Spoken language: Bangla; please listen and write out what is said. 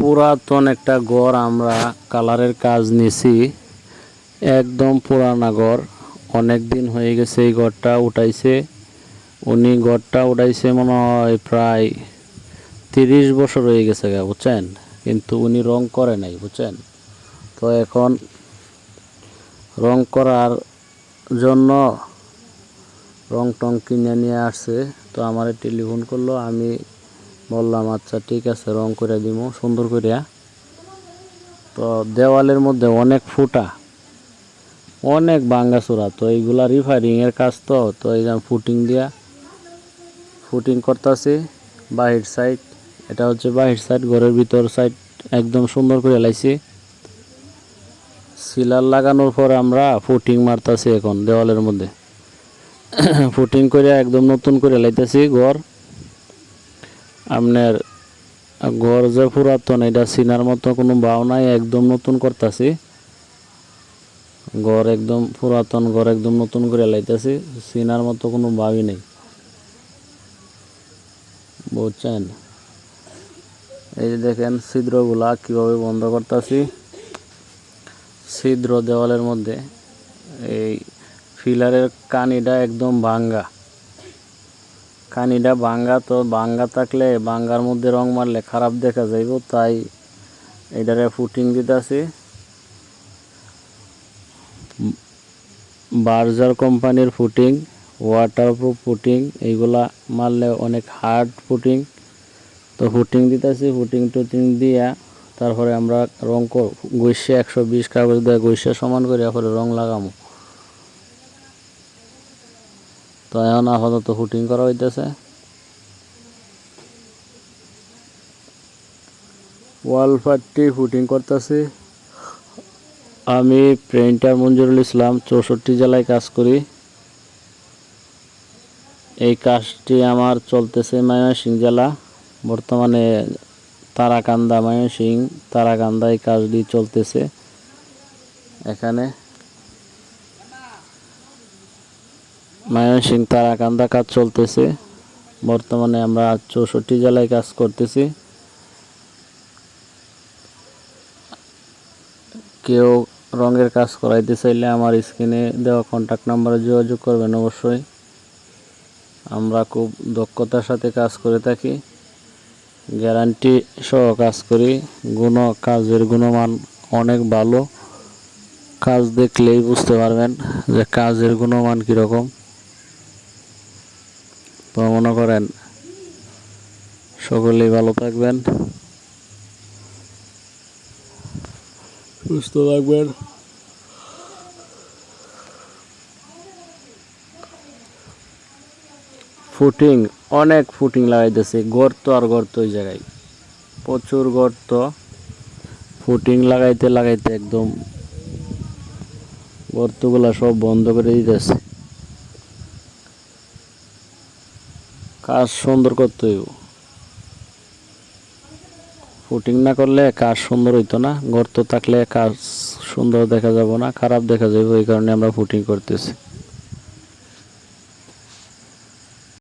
পুরাতন একটা ঘর আমরা কালারের কাজ নিছি। একদম পুরানা ঘর। অনেক দিন হয়ে গেছে এই ঘরটা উঠাইছে। উনি ঘরটা উঠাইছে মনে হয় প্রায় তিরিশ বছর হয়ে গেছে গা, বুঝছেন? কিন্তু উনি রং করে নাই, বুঝছেন? তো এখন রং করার জন্য রং টং কিনে নিয়ে আসছে। তো আমার টেলিফোন করল, আমি বললাম আচ্ছা ঠিক আছে, রং করে দিব সুন্দর করিয়া। তো দেওয়ালের মধ্যে অনেক ফুটা, অনেক ভাঙ্গাচোরা তো এইগুলা রিফারিং এর কাজ তো তো এই ফুটিং দিয়া ফুটিং করতেছি বাহির সাইড এটা হচ্ছে বাহির সাইড ঘরের ভিতর সাইড একদম সুন্দর করে লাইছি। সিলার লাগানোর পর আমরা ফুটিং মারতাছি এখন দেওয়ালের মধ্যে। ফুটিং করে একদম নতুন করে লাইতেছি ঘর। আপনার ঘর যে পুরাতন, এটা সিনার মতো কোনো ভাও নাই, একদম নতুন করতেছি। ঘর একদম পুরাতন, ঘর একদম নতুন করে লাইতেছি, সিনার মতো কোনো ভাবই নেই। বুঝছেন? এই যে দেখেন ছিদ্রগুলা কীভাবে বন্ধ করতেছি। ছিদ্র দেওয়ালের মধ্যে এই ফিলারের কানিটা একদম ভাঙ্গা। কানিটা ভাঙ্গা, তো ভাঙ্গা থাকলে ভাঙ্গার মধ্যে রং মারলে খারাপ দেখা যাইব, তাই এটারে ফুটিং দিতেছি। বার্জার কোম্পানির ফুটিং ওয়াটারপ্রুফ ফুটিং, এইগুলা মারলে অনেক হার্ড ফুটিং। তো ফুটিং দিতেছি, ফুটিং টুটিং দিয়া তারপরে আমরা রং গৈসে একশো বিশ কাগজ দিয়ে গৈসে সমান করে পরে রং লাগামো। তো এখন আপাতত ফুটিং করা হইতেছে। ওয়াল পাট্টি ফুটিং করতেছি। আমি প্রিন্টার মঞ্জুরুল ইসলাম চৌষট্টি জেলায় কাজ করি। এই কাজটি আমার চলতেছে ময়মনসিংহ জেলা। বর্তমানে তারাকান্দা ময়মনসিংহ তারাকান্দা এই কাজটি চলতেছে। এখানে ময়মনসিংহ তারাকান্দা কাজ চলতেছে। বর্তমানে আমরা চৌষট্টি জেলায় কাজ করতেছি। কেউ রঙের কাজ করাইতে চাইলে আমার স্ক্রিনে দেওয়া কন্ট্যাক্ট নাম্বারে যোগাযোগ করবেন অবশ্যই। আমরা খুব দক্ষতার সাথে কাজ করে থাকি। গ্যারান্টি সহ কাজ করি। গুণ, কাজের গুণমান অনেক ভালো। কাজ দেখলেই বুঝতে পারবেন যে কাজের গুণমান কীরকম। তো মনে করেন সকলেই ভালো থাকবেন। সুস্থ থাকবেন। ফুটিং অনেক ফুটিং লাগাইতেছে গর্ত আর গর্ত ওই জায়গায়। প্রচুর গর্ত। ফুটিং লাগাইতে লাগাইতে একদম গর্তগুলা সব বন্ধ করে দিতেছে। কাজ সুন্দর করতে হইব। ফুটিং না করলে কাজ সুন্দর হইতো না, গর্ত থাকলে কাজ সুন্দর দেখা যাব না, খারাপ দেখা যাবে এই কারণে আমরা ফুটিং করতেছি।